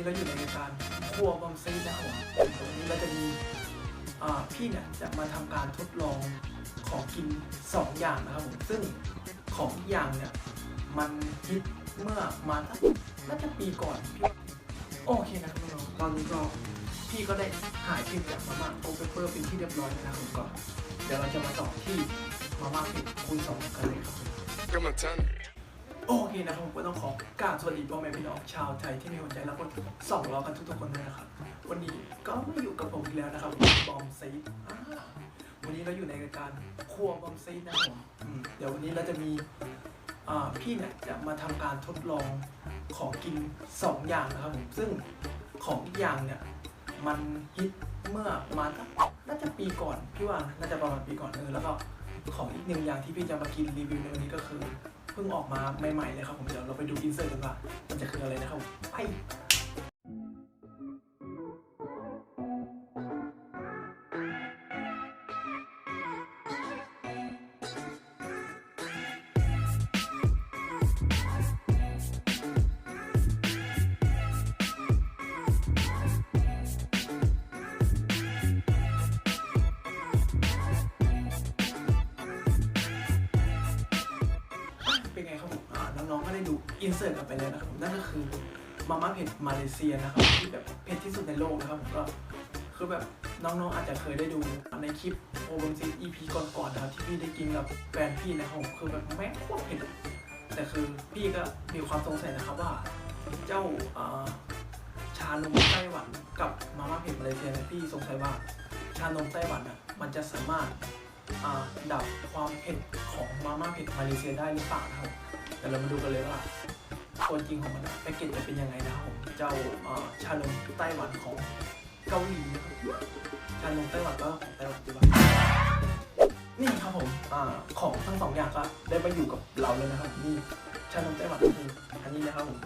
นี้เราอยู่ในรายการครัวบอมซีนะครับผมวันนี้เราจะมีพี่เนี่ยจะมาทำการทดลองของกิน 2 อย่างนะครับผมซึ่งของอีกอย่างเนี่ยมันฮิตเมื่อมาสักน่าจะปีก่อนพี่โอเคนะครับน้องตอนนี้ก็พี่ก็ได้หายคลิปจากมาม่าโอเปเปอร์เป็นที่เรียบร้อยนะครับผมก็เดี๋ยวเราจะมาต่อที่มาม่าเผ็ดคูณสองกันเลยครับผม Come on, Tan. โอเคนะครับผมก็ต้องขอกราบสวัสดีพ่อแม่พี่น้องชาวไทยที่มีหัวใจรักคนสองล้อกันทุกๆคนด้วยนะครับ วันนี้ก็มาอยู่กับผมอีกแล้วนะครับบอมซีดวันนี้เราอยู่ในรายการครัวบอมซีดนะครับผมเดี๋ยววันนี้เราจะมีพี่เนี่ยจะมาทำการทดลองของกิน 2 อย่างนะครับผมซึ่งของอีกอย่างเนี่ยมันฮิตเมื่อประมาณน่าจะปีก่อนพี่ว่าน่าจะประมาณปีก่อนเออแล้วก็ของอีกหนึ่งอย่างที่พี่จะมากินรีวิวในวันนี้ก็คือ เพิ่งออกมาใหม่ๆเลยครับผมเดี๋ยวเราไปดูอินเสิร์ตกันว่ามันจะคืออะไรนะครับไป อินเสิร์ตกันไปแล้วนะครับผมนั่นก็คือมาม่าเผ็ดมาเลเซียนะครับที่แบบเผ็ดที่สุดในโลกนะครับผมก็คือแบบน้องๆอาจจะเคยได้ดูในคลิปโอเบนซี EP ก่อนๆนะครับที่พี่ได้กินกับแฟนพี่นะครับผมคือแบบแม่งโคตรเผ็ดแต่คือพี่ก็มีความสงสัยนะครับว่าเจ้าชานมไต้หวันกับมาม่าเผ็ดมาเลเซียเนี่ยพี่สงสัยว่าชานมไต้หวันอะมันจะสามารถดับความเผ็ดของมาม่าเผ็ดมาเลเซียได้หรือเปล่านะครับเดี๋ยวเรามาดูกันเลยว่า ตัวจริงของมันแพ็กเกจจะเป็นยังไงนะครับผมเจ้าอ่าชานมไต้หวันของเกาหลีนะครับชานมไต้หวันก็ของไต้หวันดีกว่านี่ครับผมอของทั้งสองอย่างก็ได้มาอยู่กับเราแล้วนะครับ นี่ชานมไต้หวันก็คืออันนี้นะครับผม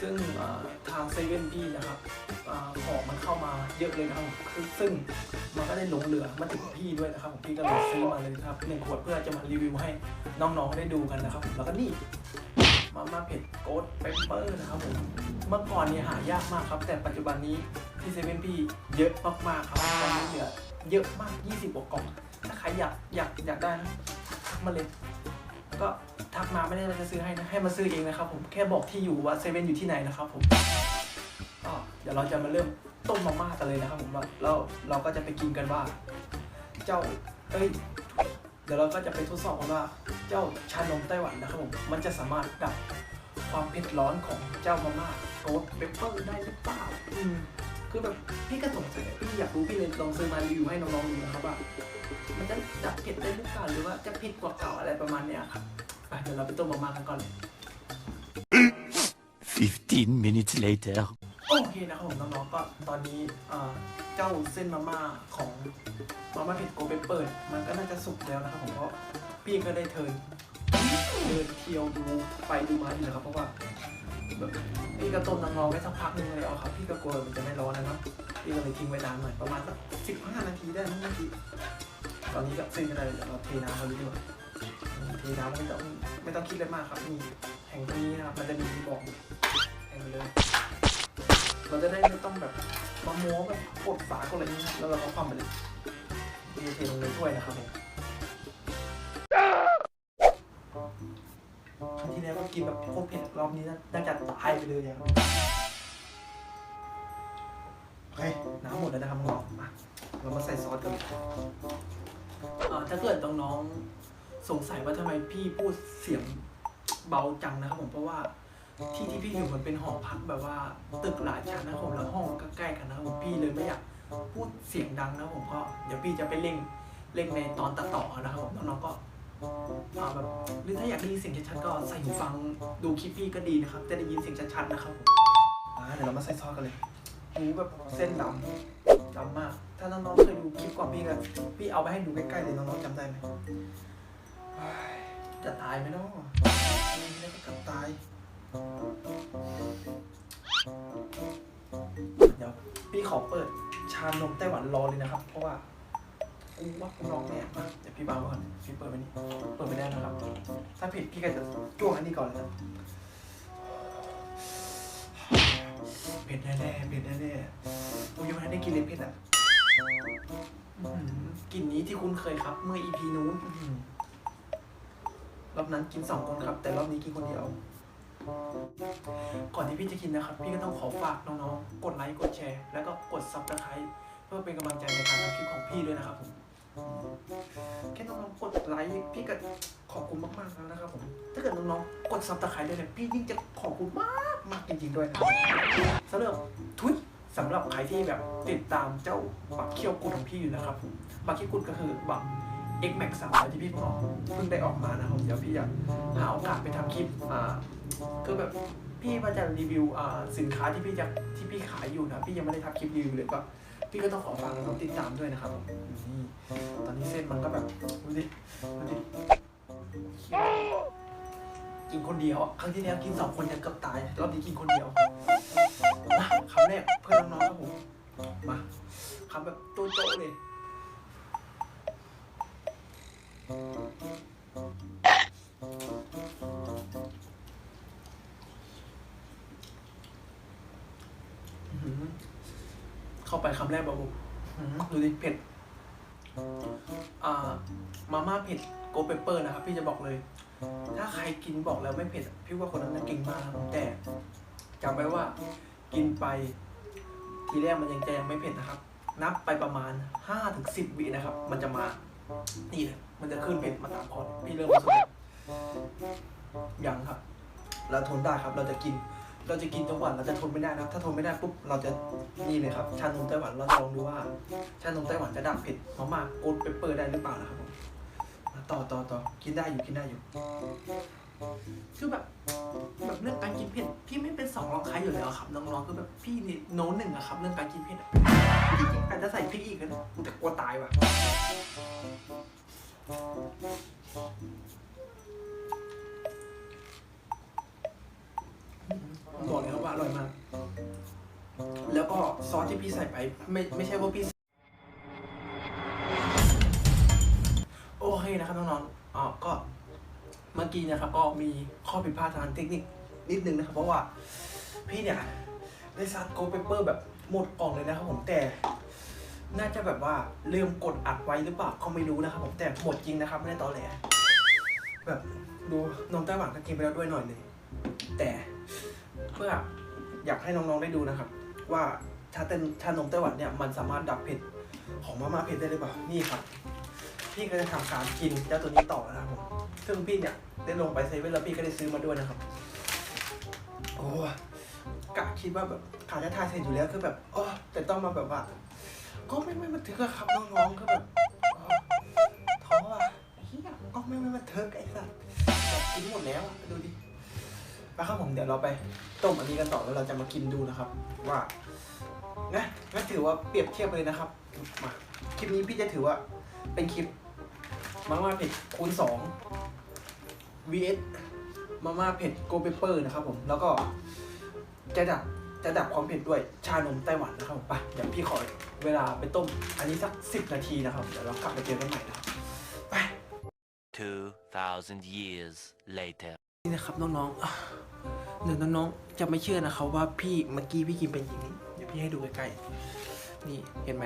ซึ่งทางเซเว่นดีนะครับอของมันเข้ามาเยอะเลยนะครับซึ่งมันก็ได้หลงเหลือมาถึงพี่ด้วยนะครับผมพี่ก็เลยซื้อมาเลยครับหนึ่งขวดเพื่อจะมารีวิวให้น้องๆได้ดูกันนะครับ แล้วก็นี่ มาม่าเผ็ดโกดเปปเปอร์นะครับผมเมื่อก่อนเนี่ยหายากมากครับ แต่ปัจจุบันนี้ที่เซเว่นพี่เยอะมากๆครับตอนนี้เหลือเยอะมาก 20กว่ากล่องถ้าใครอยากอยากอยากได้นะทักมาเลยก็ทักมาไม่ได้ว่าจะซื้อให้นะให้มาซื้อเองนะครับผมแค่บอกที่อยู่ว่าเซเว่นอยู่ที่ไหนนะครับผมก็เดี๋ยวเราจะมาเริ่มต้มมาม่ากันเลยนะครับผมว่าแล้วเราก็จะไปกินกันว่า เจ้าเอ้ย เดี๋ยวเราก็จะไปทดสอบกันว่าเจ้าชานมไต้หวันนะครับผมมันจะสามารถดับความเผ็ดร้อนของเจ้ามาม่าโกดเปปเปอร์ได้หรือเปล่าอืมคือแบบพี่ก็สงสัยพี่อยากรู้พี่เลยลองซื้อมารีวิวให้น้องๆดูนะครับว่ามันจะดับเผ็ดได้หรือเปล่าหรือว่าจะเผ็ดกว่าเก่าอะไรประมาณเนี้ยครับไปเดี๋ยวเราไปต้มมาม่ากันก่อนเลย 15 minutes later. โอเคนะครับผมน้องๆก็ตอนนี้ เจ้าเส้นมาม่าของมาม่าเผ็ดโกเปเปิด มันก็น่าจะสุกแล้วนะครับผมเพราะพี่ก็ได้เทินเดินเที่ยวดูไปดูมาอยู่นะครับเพราะว่าแบบพี่ก็ต้มน้ำร้อนไว้สักพักนึงเลยเอาครับพี่ก็กลัวมันจะไม่ร้อนนะครับพี่ก็เลยทิ้งไว้นานหน่อยประมาณสักสิบห้านาทีได้นะเมื่อกี้ตอนนี้ก็ซึ่งอะไรเดี๋ยวเราเทน้ำมาเลยดีกว่าเทน้ำไม่ต้องไม่ต้องคิดอะไรมากครับนี่แห่งตรงนี้นะครับมันจะมีบอกอยู่แห่งเลยเราจะได้ไม่ต้องแบบ มาโม้แบบกดฝากดอะไรนี้แล้วเราก็ความไปเลยมีเทลงในถ้วยนะครับผมครั้งที่แล้วก็กินแบบโคตรเผ็ดรอบนี้นะน่าจะตายไปเลยอย่างโอเคน้ำหมดแล้วนะครับน้องมาเรามาใส่ซอสกันอ่าถ้าเกิดน้องๆสงสัยว่าทำไมพี่พูดเสียงเบาจังนะครับผมเพราะว่า ที่ที่พี่อยู่มันเป็นหอพักแบบว่าตึกหลายชั้นนะครับผมแล้วห้องก็ใกล้กันนะครับผมพี่เลยไม่อยากพูดเสียงดังนะครับผมก็เดี๋ยวพี่จะไปเร่งเร่งในตอนตัดต่อนะครับผมน้องๆก็อ่าแบบหรือถ้าอยากได้ยินเสียงชัดๆก็ใส่หูฟังดูคลิปพี่ก็ดีนะครับ จะได้ยินเสียงชัดๆนะครับผมอ่าเดี๋ยวเรามาใส่ซอสกันเลยหูแบบเส้นดำดำมาก ถ้าน้องๆเคยดูคลิปก่อนพี่ก็พี่เอาไปให้ดูใกล้ๆเลยน้องๆจำได้ไหมเฮ้ยจะตายไหมเนาะ เดี๋ยวพี่ขอเปิดชานมไต้หวันรอเลยนะครับ เพราะว่ากูว่ากูร้องแน่มากเดี๋ยวพี่บางก่อนพี่เปิดไปนี่เปิดไม่ได้นะครับ ถ้าผิดพี่ก็จะจ้วงอันนี้ก่อนเลยนะเผ็ดแน่ๆเผ็ดแน่ๆผมยังไม่ได้กินเลยเผ็ดอะอื้อหือกลิ่นนี้ที่คุ้นเคยครับ เมื่อ EP นู้นอื้อหือรอบนั้นกินสองคนครับ แต่รอบนี้กินคนเดียว ก่อนที่พี่จะกินนะครับ พี่ก็ต้องขอฝากน้องๆ กดไลค์ กดแชร์ แล้วก็กดซับสไครต์เพื่อเป็นกำลังใจในการทำคลิปของพี่ด้วยนะครับผมแค่น้องๆ กดไลค์พี่ก็ขอบคุณมากๆแล้วนะครับผม ถ้าเกิดน้องๆ กดซับสไครต์ด้วยเนี่ยพี่ยิ่งจะขอบคุณมากมากจริงๆ ด้วยนะสำหรับทุยสำหรับใครที่แบบติดตามเจ้าบักเคี้ยวกุดของพี่อยู่นะครับผมบักเคี้ยวกุดก็คือบัก X Max 3ที่พี่เพิ่งอกเพิ่งได้ออกมานะครับเดี๋ยวพี่อยากหาโอกาสไปทำคลิปอ่าคือแบบพี่ว่าจะรีวิวอ่าสินค้าที่พี่จะที่พี่ขายอยู่นะพี่ยังไม่ได้ทำคลิปรีวิวเลยก็พี่ก็ต้องขอฝากน้องติดตามด้วยนะครับนี่ตอนนี้เส้นมันก็แบบดูดิดูดิกินคนเดียวครั้งที่แล้วกินสองคนยังเกือบตายรอบนี้กินคนเดียวมาคำแรกเพื่อนน้องๆครับผมมาคำแบบโจ๊ะๆเลย เข้าไปคำแรกแบบอื้อหือดูดิเผ็ด อ่า มาม่าเผ็ดโกเปเปอร์นะครับ พี่จะบอกเลย ถ้าใครกินบอกแล้วไม่เผ็ด พี่ว่าคนนั้นน่ะเก่งมากครับแต่จำไว้ว่ากินไป ทีแรกมันยังจะยังไม่เผ็ดนะครับ นับไปประมาณ5ถึง10วินะครับ มันจะมา นี่เลย มันจะขึ้นเผ็ดมาตามคอพี่เริ่มรู้สึกยังครับ เราทนได้ครับ เราจะกิน เราจะกินทุกวันเราจะทนไม่ได้นะครับถ้าทนไม่ได้ปุ๊บเราจะนี่เลยครับชานมไต้หวันเราจะลองดูว่าชานมไต้หวันจะดับเผ็ดมาม่าโกดเปเปอร์ได้หรือเปล่านะครับผมต่อต่อต่อกินได้อยู่กินได้อยู่คือแบบแบบเรื่องการกินเผ็ดพี่ไม่เป็นสองรองใครอยู่แล้วครับน้องๆคือแบบพี่นี่โน้นหนึ่งอะครับ เรื่องการกินเผ็ดอะจริงๆอาจจะใส่พริกอีกนะแต่กลัวตายว่ะ บอกเลยครับว่าอร่อยมาก แล้วก็ซอสที่พี่ใส่ไป ไม่ไม่ใช่ว่าพี่ โอเคนะครับน้องๆอ๋อก็เมื่อกี้นะครับก็มีข้อผิดพลาดทางเทคนิคนิดนึงนะครับ เพราะว่าพี่เนี่ยได้ซัดโกเปเปอร์แบบหมดกล่องเลยนะครับผมแต่ น่าจะแบบว่าลืมกดอัดไว้หรือเปล่าก็ไม่รู้นะครับผมแต่หมดจริงนะครับไม่ได้ตอแหลแบบดูนมไต้หวันก็กินไปแล้วด้วยหน่อยหนึงแต่เพื่ออยากให้น้องๆได้ดูนะครับ ว่าชาเต้นชานมไต้หวันเนี่ยมันสามารถดับเผ็ดของมาม่าเผ็ดได้หรือเปล่านี่ครับ พี่ก็จะทำการกินเจ้าตัวนี้ต่อนะครับผมซึ่งพี่เนี่ยได้ลงไปเซเว่นแล้วพี่ก็ได้ซื้อมาด้วยนะครับโอ้กะคิดว่าแบบขาจะทายเสร็จอยู่แล้วคือแบบโอ้แต่ต้องมาแบบว่า ก็ไม่ไม่มาถึงอะครับน้องๆก็แบบท้ออะเฮียก็ไม่ไม่มาเทิกไอ้สัสกินหมดแล้วอะดูดิไปครับผมเดี๋ยวเราไปต้มอันนี้กันต่อแล้วเราจะมากินดูนะครับ ว่านะงั้นถือว่าเปรียบเทียบเลยนะครับมาคลิปนี้พี่จะถือว่าเป็นคลิปมาม่าเผ็ดคูณสอง vs มาม่าเผ็ดโกเปเปอร์นะครับผมแล้วก็จะดับ จะดับความเผ็ดด้วยชานมไต้หวันนะครับผมไปเดี๋ยวพี่ขอเวลาไปต้มอันนี้สักสิบนาทีนะครับ เดี๋ยวเรากลับมาเจอกันใหม่นะครับไป 2,000 years later. นี่นะครับน้องๆอะเดี๋ยวน้องๆจะไม่เชื่อนะครับว่าพี่เมื่อกี้พี่กินเป็นอย่างนี้ เดี๋ยวพี่ให้ดูใกล้ๆนี่เห็นไหม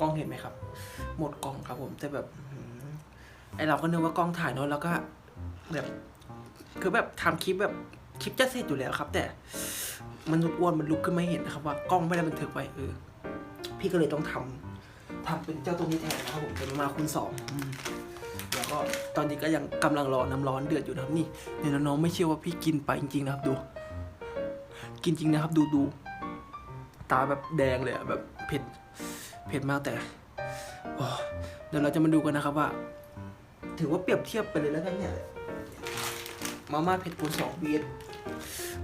กล้องเห็นไหมครับ หมดกล้องครับผมแต่แบบอื้อหือไอเราก็นึกว่ากล้องถ่ายเนอะแล้วก็แบบคือแบบทำคลิปแบบคลิปจะเสร็จอยู่แล้วครับ แต่ มันษย์อ้วนมันลุกขึ้นมาเห็นนะครับว่ากล้องไม่ได้บันทึกไว้เออพี่ก็เลยต้องทำทำเป็นเจ้าตัวนี้แทนนะครับผมเป็นมาคูณสองแล้วก็ตอนนี้ก็ยังกำลังรอน้ำร้อนเดือดอยู่นะครับนี่เดี๋ยวน้องๆไม่เชื่อว่าพี่กินไปจริงๆนะครับดู กินจริงนะครับดูดูตาแบบแดงเลยอะแบบเผ็ดเผ็ดมากแต่เดี๋ยวเราจะมาดูกันนะครับว่า ถือว่าเปรียบเทียบไปเลยแล้วกันเนี่ยมาม่าเผ็ดคูณสองเวท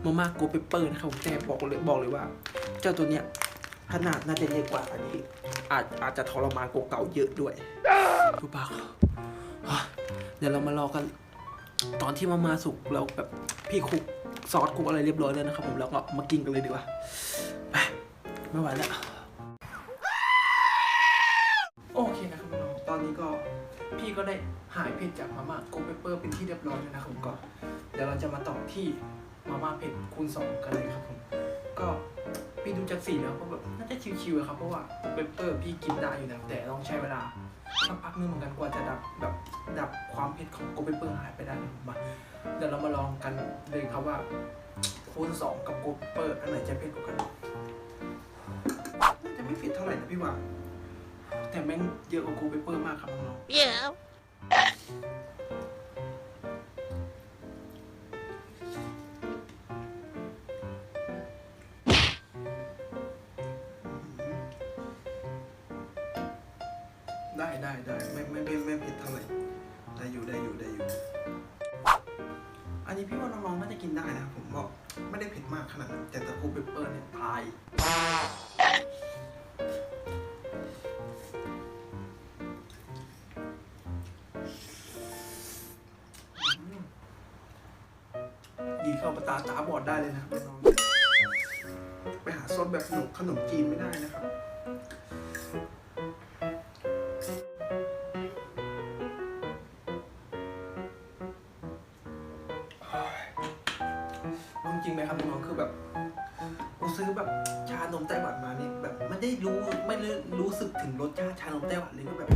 มาม่าโกเปเปอร์นะครับผมแต่บอกเลยบอกเลยว่า เจ้าตัวเนี้ยขนาดน่าจะเล็กกว่าอันนี้ อาจอาจจะทรมานกว่าเก่าเยอะด้วยดูปากอะเดี๋ยวเรามารอกัน ตอนที่มามาสุกเราแบบพี่คลุกซอสคลุกอะไรเรียบร้อยแล้วนะครับ ผมแล้วก็มากินกันเลยดีกว่าไปไม่ไหวแล้วโอเคนะครับน้องตอนนี้ก็พี่ก็ได้หายเผ็ดจากมาม่าโกเปเปอร์เป็นที่เรียบร้อยแล้วนะครับผมก็เดี๋ยวเราจะมาต่อที่ มาม่าเผ็ดคูณสองกันเลยครับผม ก็พี่ดูจากสีแล้วก็แบบน่าจะชิวๆอะครับเพราะว่าเปเปอร์พี่กินได้อยู่นะแต่ต้องใช้เวลาสักพักนึงเหมือนกันกว่าจะดับแบบดับความเผ็ดของโกเปเปอร์หายไปได้นะผมาเดี๋ยวเรามาลองกันเลยครับว่าคูณสองกับโกเปเปอร์อันไหนจะเผ็ดกว่ากันน่าจะไม่เผ็ดเท่าไหร่นะพี่ว่าแต่แม่งเยอะกว่าโกเปเปอร์มากครับน้อง Yeah. ๆ ได้ได้ได้ไม่ไม่ไม่ไม่ผ็ดเท่าไหร่ได้อยู่ได้อยู่ได้อยู่ อันนี้พี่ว่าน้องๆน่าจะกินได้นะผมบอกไม่ได้เผ็ดมากขนาดนั้นแต่ตะโกเปเปอร์เนี่ยตายดีเข้าประตาตาบอดได้เลยนะครับน้องไปหาซดแบบขนมขนมจีนไม่ได้นะครับ ชาติชานมไต้หวันเลยก็แบบ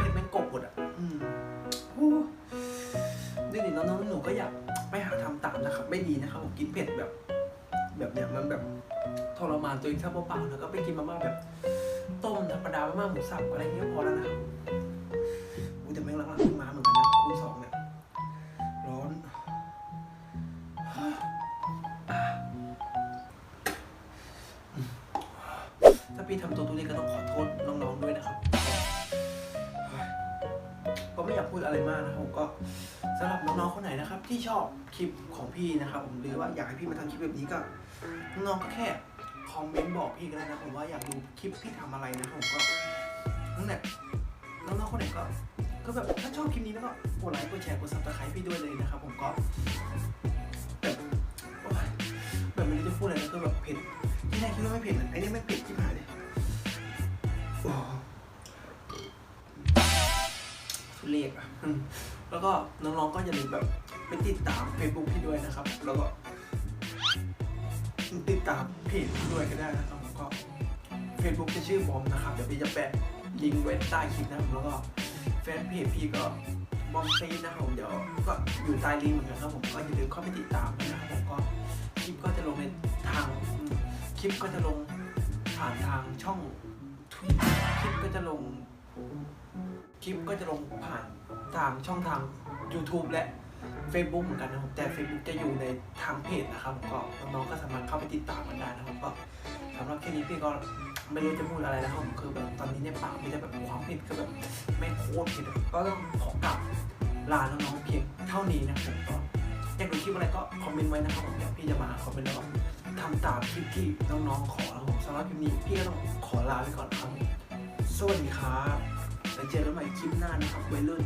เผ็ดแม่งกบหมดอะอืมโอ้นี่นี่น้องๆหนูก็อยากไปหาทำตามนะครับ ไม่ดีนะครับผมกินเผ็ดแบบ แบบเนี้ยมันแบบทรมานตัวเองถ้าเปล่าๆแล้วก็ไปกินมาม่าแบบต้มธรรมดามาม่าหมูสับอะไรเงี้ยพอแล้วนะครับอุ้ยแต่แม่งหลังๆ ไม่อยากพูดอะไรมากนะครับผมก็สำหรับน้องๆคนไหนนะครับ ที่ชอบคลิปของพี่นะครับ ผมหรือว่าอยากให้พี่มาทำคลิปแบบนี้ก็น้องก็แค่คอมเมนต์บอกพี่ก็ได้นะผมว่าอยากดูคลิปพี่ทำอะไรนะครับผมก็นั่นแหละน้องๆคนไหนก็ก็แบบถ้าชอบคลิปนี้แล้วก็กดไลค์กดแชร์กดซับสไครต์พี่ด้วยเลยนะครับผมก็แบบแบบไม่รู้จะพูดอะไรแล้วก็แบบเผ็ดที่แรกคิดว่าไม่เผ็ดนะไอ้นี่ไม่เผ็ดที่หายเลยโอ้ ทุเรศอะอืมแล้วก็น้องๆก็อย่าลืมแบบไปติดตาม Facebook พี่ด้วยนะครับ แล้วก็ติดตามเพจพี่ด้วยก็ได้นะครับแล้วก็ Facebook จะชื่อบอมนะครับ เดี๋ยวพี่จะแปะลิงก์ไว้ใต้คลิปนะครับแล้วก็แฟนเพจพี่ก็บอมซีนะครับผมเดี๋ยวก็อยู่ใต้ลิงก์เหมือนกันครับผมก็อย่าลืมเข้าไปติดตามนะครับผมก็คลิปก็จะลงในทางคลิปก็จะลงผ่านทางช่องทวิตคลิปก็จะลง คลิปก็จะลงผ่านทางช่องทาง YouTube และ Facebook เหมือนกันนะครับแต่ Facebook จะอยู่ในทางเพจนะครับก็น้องๆก็สามารถเข้าไปติดตามกันได้นะครับก็สำหรับแค่นี้พี่ก็ไม่รู้จะพูดอะไรแล้วครับคือแบบตอนนี้เนี่ยปากมีแต่แบบความผ็ดก็แบบไม่โคตรเผ็ดก็ต้องขอกลับลาน้องๆเพียงเท่านี้นะครับก็อยากดูคลิปอะไรก็คอมเมนต์ไว้นะครับผมเดี๋ยวพี่จะมาคอมเมนต์แล้วก็ทำตามคลิปที่น้องๆขอแล้วผมสำหรับคลิปนี้พี่ก็ต้องขอลาไปก่อนครับ สวัสดีครับแล้วเจอกันใหม่คลิปหน้านะครับวัยรุ่น